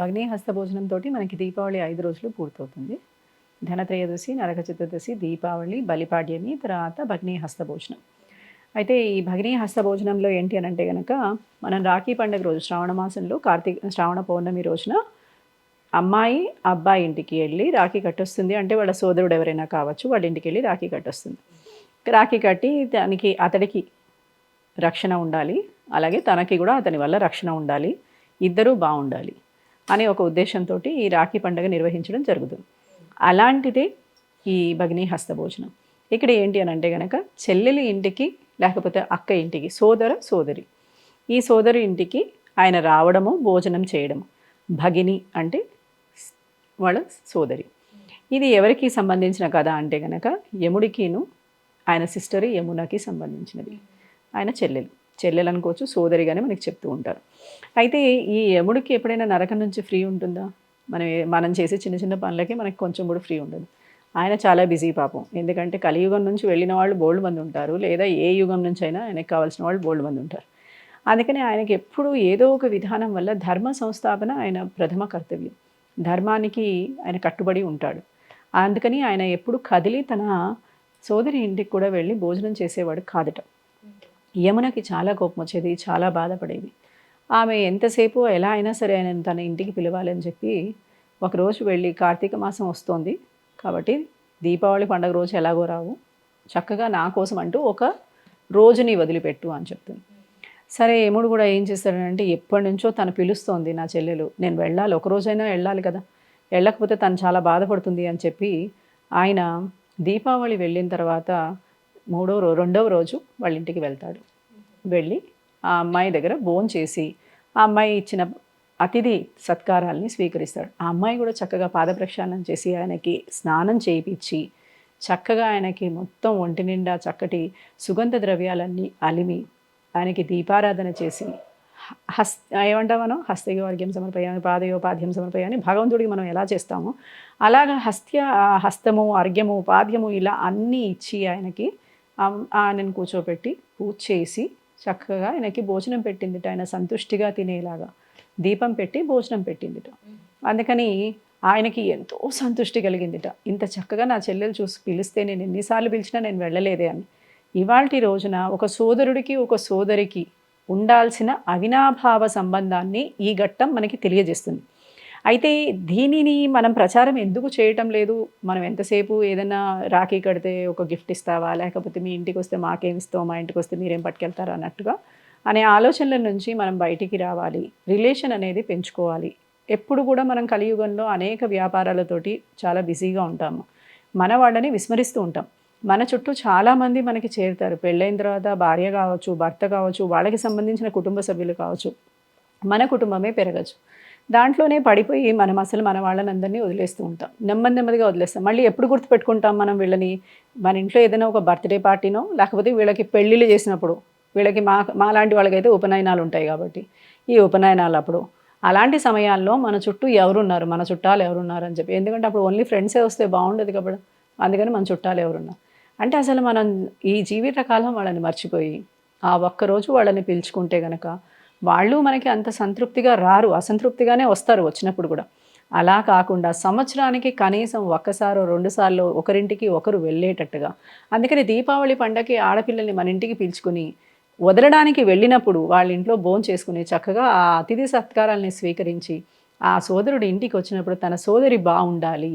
భగ్నీహస్త భోజనంతో మనకి దీపావళి ఐదు రోజులు పూర్తవుతుంది. ధనత్రయోదశి నరక చతుర్దశి దీపావళి బలిపాడ్యమి తర్వాత భగ్నీహస్త భోజనం. అయితే ఈ భగినీ హస్త భోజనంలో ఏంటి అని అంటే కనుక మనం రాఖీ పండుగ రోజు శ్రావణ మాసంలో కార్తీక శ్రావణ పౌర్ణమి రోజున అమ్మాయి అబ్బాయి ఇంటికి వెళ్ళి రాఖీ కట్టొస్తుంది. అంటే వాళ్ళ సోదరుడు ఎవరైనా కావచ్చు వాళ్ళ ఇంటికి వెళ్ళి రాఖీ కట్టొస్తుంది. రాఖీ కట్టి దానికి అతడికి రక్షణ ఉండాలి. అలాగే తనకి కూడా అతని వల్ల రక్షణ ఉండాలి. ఇద్దరూ బాగుండాలి. అనే ఒక ఉద్దేశంతో ఈ రాఖీ పండుగ నిర్వహించడం జరుగుతుంది. అలాంటిదే ఈ భగిని హస్త భోజనం ఇక్కడ ఏంటి అని అంటే కనుక చెల్లెలి ఇంటికి లేకపోతే అక్క ఇంటికి సోదర సోదరి. ఈ సోదరి ఇంటికి ఆయన రావడము భోజనం చేయడము. భగిని అంటే వాళ్ళ సోదరి. ఇది ఎవరికి సంబంధించిన కథ అంటే కనుక యముడికిను ఆయన సిస్టర్ యమునకి సంబంధించినది. ఆయన చెల్లెలు. చెల్లెలు అనుకోవచ్చు సోదరిగానే మనకి చెప్తూ ఉంటారు. అయితే ఈ యముడికి ఎప్పుడైనా నరకం నుంచి ఫ్రీ ఉంటుందా? మనం మనం చేసే చిన్న చిన్న పనులకి మనకి కొంచెం కూడా ఫ్రీ ఉండదు. ఆయన చాలా బిజీ పాపం. ఎందుకంటే కలియుగం నుంచి వెళ్ళిన వాళ్ళు బోల్డ్ మంది ఉంటారు లేదా ఏ యుగం నుంచి అయినా ఆయనకు కావాల్సిన వాళ్ళు బోల్డ్ మంది ఉంటారు. అందుకని ఆయనకి ఎప్పుడూ ఏదో ఒక విధానం వల్ల ధర్మ సంస్థాపన ఆయన ప్రథమ కర్తవ్యం. ధర్మానికి ఆయన కట్టుబడి ఉంటాడు. అందుకని ఆయన ఎప్పుడు కదిలి తన సోదరి ఇంటికి కూడా వెళ్ళి భోజనం చేసేవాడు కాదట. యమునకి చాలా కోపం వచ్చేది చాలా బాధపడేది. ఆమె ఎంతసేపు ఎలా అయినా సరే ఆయన తన ఇంటికి పిలవాలని చెప్పి ఒకరోజు వెళ్ళి కార్తీక మాసం వస్తోంది. కాబట్టి దీపావళి పండుగ రోజు ఎలాగో రావు. చక్కగా నా కోసం అంటూ ఒక రోజుని వదిలిపెట్టు అని చెప్తుంది. సరే యముడు కూడా ఏం చేస్తాడంటే ఎప్పటి నుంచో తను పిలుస్తోంది నా చెల్లెలు. నేను వెళ్ళాలి ఒకరోజైనా వెళ్ళాలి కదా. వెళ్ళకపోతే తను చాలా బాధపడుతుంది అని చెప్పి ఆయన దీపావళి వెళ్ళిన తర్వాత మూడో రో రెండవ రోజు వాళ్ళ ఇంటికి వెళ్తాడు. వెళ్ళి ఆ అమ్మాయి దగ్గర బోన్ చేసి ఆ అమ్మాయి ఇచ్చిన అతిథి సత్కారాల్ని స్వీకరిస్తాడు. ఆ అమ్మాయి కూడా చక్కగా పాదప్రక్షాళనం చేసి ఆయనకి స్నానం చేయించి చక్కగా ఆయనకి మొత్తం ఒంటి నిండా చక్కటి సుగంధ ద్రవ్యాలన్నీ అలిమి ఆయనకి దీపారాధన చేసి హస్ ఏమంటాం మనం? హస్తయోర్ఘ్యం సమర్పయాన్ని పాదయోపాధ్యం సమర్పయాన్ని భగవంతుడికి మనం ఎలా చేస్తామో అలాగా హస్త్య హస్తము అర్ఘ్యము పాద్యము ఇలా అన్నీ ఇచ్చి ఆయనకి ఆయనను కూర్చోబెట్టి పూజ చేసి చక్కగా ఆయనకి భోజనం పెట్టిందిట. ఆయన సంతుష్టిగా తినేలాగా దీపం పెట్టి భోజనం పెట్టిందిట. అందుకని ఆయనకి ఎంతో సంతృష్టి కలిగిందిట. ఇంత చక్కగా నా చెల్లెలు చూసి పిలిస్తే నేను ఎన్నిసార్లు పిలిచినా నేను వెళ్ళలేదే అని. ఇవాళ రోజున ఒక సోదరుడికి ఒక సోదరికి ఉండాల్సిన అవినాభావ సంబంధాన్ని ఈ ఘట్టం మనకి తెలియజేస్తుంది. అయితే దీనిని మనం ప్రచారం ఎందుకు చేయటం లేదు? మనం ఎంతసేపు ఏదైనా రాఖీ కడితే ఒక గిఫ్ట్ ఇస్తావా? లేకపోతే మీ ఇంటికి వస్తే మాకేం ఇస్తావు? మా ఇంటికి వస్తే మీరేం పట్టుకెళ్తారా? అన్నట్టుగా అనే ఆలోచనల నుంచి మనం బయటికి రావాలి. రిలేషన్ అనేది పెంచుకోవాలి. ఎప్పుడు కూడా మనం కలియుగంలో అనేక వ్యాపారాలతోటి చాలా బిజీగా ఉంటాము. మన వాళ్ళని విస్మరిస్తూ ఉంటాం. మన చుట్టూ చాలామంది మనకి చేరుతారు. పెళ్ళైన తర్వాత భార్య కావచ్చు భర్త కావచ్చు వాళ్ళకి సంబంధించిన కుటుంబ సభ్యులు కావచ్చు. మన కుటుంబమే పెరగచ్చు. దాంట్లోనే పడిపోయి మనం అసలు మన వాళ్ళని అందరినీ వదిలేస్తూ ఉంటాం. నెమ్మది నెమ్మదిగా వదిలేస్తాం. మళ్ళీ ఎప్పుడు గుర్తుపెట్టుకుంటాం మనం వీళ్ళని? మన ఇంట్లో ఏదైనా ఒక బర్త్డే పార్టీనో లేకపోతే వీళ్ళకి పెళ్ళిళ్ళు చేసినప్పుడు వీళ్ళకి మా మాలాంటి వాళ్ళకైతే ఉపనయనాలు ఉంటాయి కాబట్టి ఈ ఉపనయనాలు అప్పుడు. అలాంటి సమయాల్లో మన చుట్టూ ఎవరున్నారు? మన చుట్టాలు ఎవరున్నారు అని చెప్పి. ఎందుకంటే అప్పుడు ఓన్లీ ఫ్రెండ్సే వస్తే బాగుండదు కాబట్టి అందుకని మన చుట్టాలు ఎవరున్నారు? అంటే అసలు మనం ఈ జీవితకాలం వాళ్ళని మర్చిపోయి ఆ ఒక్కరోజు వాళ్ళని పిలుచుకుంటే గనక వాళ్ళు మనకి అంత సంతృప్తిగా రారు అసంతృప్తిగానే వస్తారు వచ్చినప్పుడు కూడా. అలా కాకుండా సంవత్సరానికి కనీసం ఒక్కసారో రెండుసార్లు ఒకరింటికి ఒకరు వెళ్ళేటట్టుగా. అందుకని దీపావళి పండగకి ఆడపిల్లల్ని మన ఇంటికి పిలుచుకుని వదలడానికి వెళ్ళినప్పుడు వాళ్ళ ఇంట్లో భోజనం చేసుకుని చక్కగా ఆ అతిథి సత్కారాలని స్వీకరించి ఆ సోదరుడు ఇంటికి వచ్చినప్పుడు తన సోదరి బాగుండాలి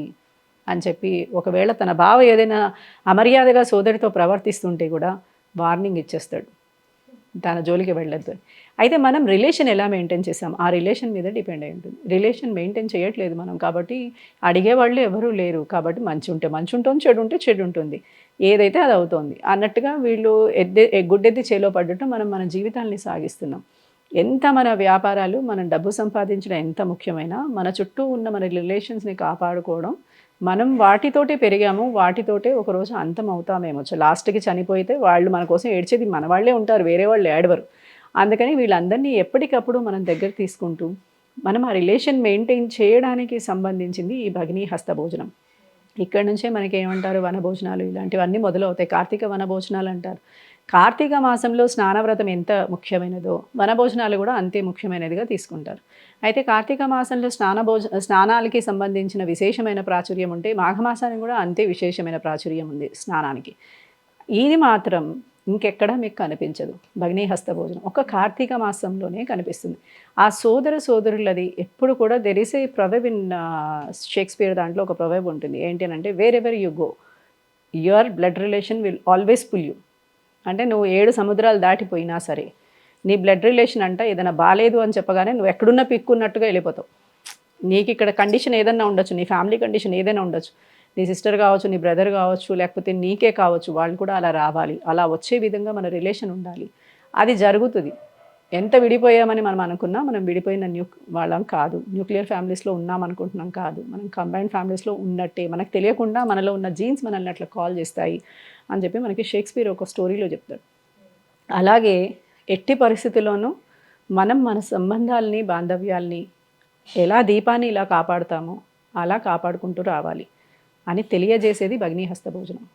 అని చెప్పి ఒకవేళ తన బావ ఏదైనా అమర్యాదగా సోదరితో ప్రవర్తిస్తుంటే కూడా వార్నింగ్ ఇచ్చేస్తాడు. తన జోలికి వెళ్ళొద్దు. అయితే మనం రిలేషన్ ఎలా మెయింటైన్ చేసాం? ఆ రిలేషన్ మీద డిపెండ్ అయి ఉంటుంది. రిలేషన్ మెయింటైన్ చేయట్లేదు మనం కాబట్టి అడిగే వాళ్ళు ఎవరూ లేరు కాబట్టి మంచి ఉంటే మంచి ఉంటుంది చెడు ఉంటే చెడు ఉంటుంది. ఏదైతే అది అవుతుంది. అన్నట్టుగా వీళ్ళు ఎద్దే గుడ్డెద్ది చేలో పడ్డటం మనం మన జీవితాల్ని సాగిస్తున్నాం. ఎంత మన వ్యాపారాలు మనం డబ్బు సంపాదించడం ఎంత ముఖ్యమైనా మన చుట్టూ ఉన్న మన రిలేషన్స్ని కాపాడుకోవడం మనం వాటితోటే పెరిగాము వాటితోటే ఒకరోజు అంతం అవుతామేమో లాస్ట్కి చనిపోయితే వాళ్ళు మన కోసం ఏడ్చేది మన వాళ్ళే ఉంటారు వేరే వాళ్ళు ఏడవరు. అందుకని వీళ్ళందరినీ ఎప్పటికప్పుడు మనం దగ్గర తీసుకుంటూ మనం ఆ రిలేషన్ మెయింటైన్ చేయడానికి సంబంధించింది ఈ భగినీ హస్త భోజనం. ఇక్కడ నుంచే మనకి ఏమంటారు వనభోజనాలు ఇలాంటివన్నీ మొదలవుతాయి. కార్తీక వనభోజనాలు అంటారు. కార్తీక మాసంలో స్నానవ్రతం ఎంత ముఖ్యమైనదో వనభోజనాలు కూడా అంతే ముఖ్యమైనదిగా తీసుకుంటారు. అయితే కార్తీక మాసంలో స్నానభోజ స్నానాలకి సంబంధించిన విశేషమైన ప్రాచుర్యం ఉంటే మాఘమాసానికి కూడా అంతే విశేషమైన ప్రాచుర్యం ఉంది స్నానానికి. ఇది మాత్రం ఇంకెక్కడ మీకు కనిపించదు. భగ్నీహస్త భోజనం ఒక కార్తీక మాసంలోనే కనిపిస్తుంది. ఆ సోదర సోదరులది ఎప్పుడు కూడా తెలిసే ఇస్ ప్రొవెబ్ ఇన్ షేక్స్పియర్ దాంట్లో ఒక ప్రొవెబ్ ఉంటుంది. ఏంటి అంటే wherever you go your blood relation will always pull you అంటే నువ్వు ఏడు సముద్రాలు దాటిపోయినా సరే నీ బ్లడ్ రిలేషన్ అంటే ఏదైనా బాగాలేదు అని చెప్పగానే నువ్వు ఎక్కడున్న పిక్కున్నట్టుగా వెళ్ళిపోతావు. నీకు ఇక్కడ కండిషన్ ఏదైనా ఉండొచ్చు నీ ఫ్యామిలీ కండిషన్ ఏదైనా ఉండొచ్చు నీ సిస్టర్ కావచ్చు నీ బ్రదర్ కావచ్చు లేకపోతే నీకే కావచ్చు వాళ్ళు కూడా అలా రావాలి. అలా వచ్చే విధంగా మన రిలేషన్ ఉండాలి. అది జరుగుతుంది. ఎంత విడిపోయామని మనం అనుకున్నా మనం విడిపోయిన న్యూ వాళ్ళం కాదు. న్యూక్లియర్ ఫ్యామిలీస్లో ఉన్నాం అనుకుంటున్నాం కాదు. మనం కంబైన్డ్ ఫ్యామిలీస్లో ఉన్నట్టే. మనకు తెలియకుండా మనలో ఉన్న జీన్స్ మనల్ని అట్లా కాల్ చేస్తాయి. అని చెప్పి మనకి షేక్స్పియర్ ఒక స్టోరీలో చెప్తాడు. అలాగే ఎట్టి పరిస్థితుల్లోనూ మనం మన సంబంధాలని బాంధవ్యాల్ని ఎలా దీపాన్ని ఇలా కాపాడుతామో అలా కాపాడుకుంటూ రావాలి అని తెలియజేసేది భగ్నీహస్త భోజనం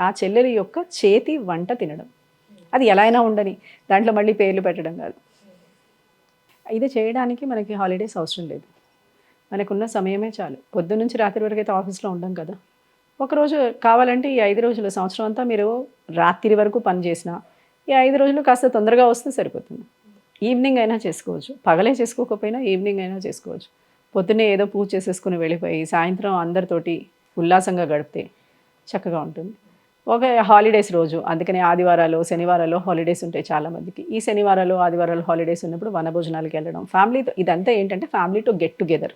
ఆ చెల్లెలి యొక్క చేతి వంట తినడం. అది ఎలా అయినా ఉండని దాంట్లో మళ్ళీ పేర్లు పెట్టడం కాదు. ఇది చేయడానికి మనకి హాలిడేస్ అవసరం లేదు. మనకున్న సమయమే చాలు. పొద్దున్నుంచి రాత్రి వరకు అయితే ఆఫీస్లో ఉండం కదా. ఒకరోజు కావాలంటే ఈ ఐదు రోజుల సంవత్సరం అంతా మీరు రాత్రి వరకు పని చేసిన ఈ ఐదు రోజులు కాస్త తొందరగా వస్తే సరిపోతుంది. ఈవినింగ్ అయినా చేసుకోవచ్చు. పగలే చేసుకోకపోయినా ఈవినింగ్ అయినా చేసుకోవచ్చు. పొద్దున్నే ఏదో పూజ చేసేసుకుని వెళ్ళిపోయి సాయంత్రం అందరితోటి ఉల్లాసంగా గడిపితే చక్కగా ఉంటుంది. ఒక హాలిడేస్ రోజు అందుకని ఆదివారాలు శనివారాలు హాలిడేస్ ఉంటాయి చాలామందికి. ఈ శనివారాలు ఆదివారాలు హాలిడేస్ ఉన్నప్పుడు వనభోజనాలకు వెళ్ళడం ఫ్యామిలీతో ఇదంతా ఏంటంటే ఫ్యామిలీ టు గెట్ టుగెదర్